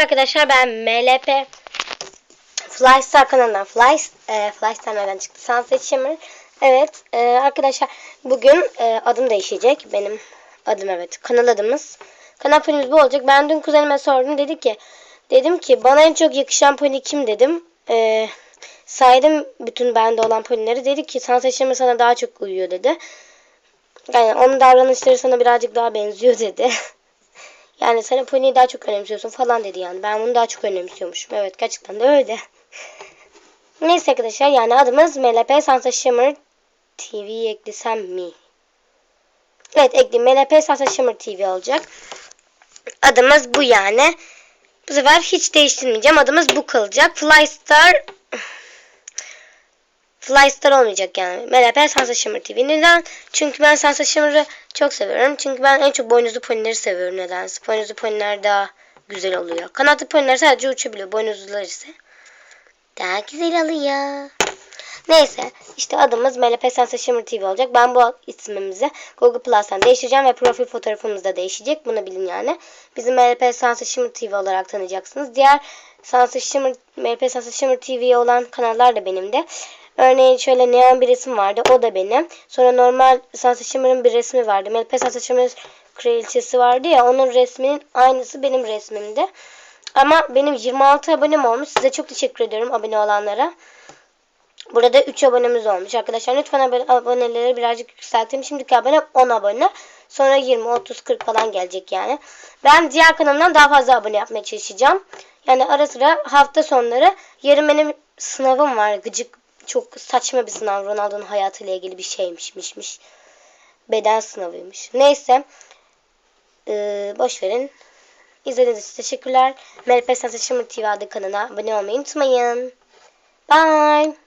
Arkadaşlar ben MLP Flystar kanalından Fly, e, Flystar nereden çıktı? Sunset Shimmer. Evet e, arkadaşlar bugün e, adım değişecek. Benim adım evet. Kanal adımız. Kanal pony'miz bu olacak. Ben dün kuzenime sordum. Dedi ki dedim ki bana en çok yakışan pony kim dedim. E, saydım bütün bende olan ponyleri. Dedi ki Sunset Shimmer sana daha çok uyuyor dedi. Yani onun davranışları sana birazcık daha benziyor dedi. Yani sen pony'yi daha çok önemsiyorsun falan dedi yani. Ben bunu daha çok önemsiyormuşum. Evet gerçekten de öyle. Neyse arkadaşlar yani adımız MLP Sansa Shimmer TV eklesem mi? Evet ekleyeyim. MLP Sansa Shimmer TV olacak. Adımız bu yani. Bu sefer hiç değiştirmeyeceğim. Adımız bu kalacak. Flystar Flystar olmayacak yani. MLP Sansa Shimmer TV. Neden? Çünkü ben Sansa Shimmer'ı çok seviyorum. Çünkü ben en çok boynuzlu ponileri seviyorum nedense. Boynuzlu poniler daha güzel oluyor. Kanatlı poniler sadece uçabiliyor. Boynuzlular ise daha güzel oluyor. Neyse işte adımız MLP Sansa Shimmer TV olacak. Ben bu ismimizi Google Plus'tan değiştireceğim ve profil fotoğrafımız da değişecek. Bunu bilin yani. Bizim MLP Sansa Shimmer TV olarak tanıyacaksınız. Diğer Sansa Shimmer, MLP Sansa Shimmer TV olan kanallar da benim de. Örneğin şöyle neon bir resim vardı. O da benim. Sonra normal Sansa Shimmer'ın bir resmi vardı. MLP Sansa Shimmer kraliçesi vardı ya. Onun resminin aynısı benim resmimde. Ama benim 26 abonem olmuş. Size çok teşekkür ediyorum abone olanlara. Burada 3 abonemiz olmuş arkadaşlar. Lütfen abone, aboneleri birazcık yükselteyim. Şimdiki abone 10 abone. Sonra 20, 30, 40 falan gelecek yani. Ben diğer kanalımdan daha fazla abone yapmaya çalışacağım. Yani ara sıra hafta sonları yarın benim sınavım var. Gıcık çok saçma bir sınav. Ronaldo'nun hayatıyla ilgili bir şeymişmişmiş. Beden sınavıymış. Neyse. Ee, boş verin. İzlediğiniz için teşekkürler. Melpe Sansashimur TV adlı kanalına abone olmayı unutmayın. Bye.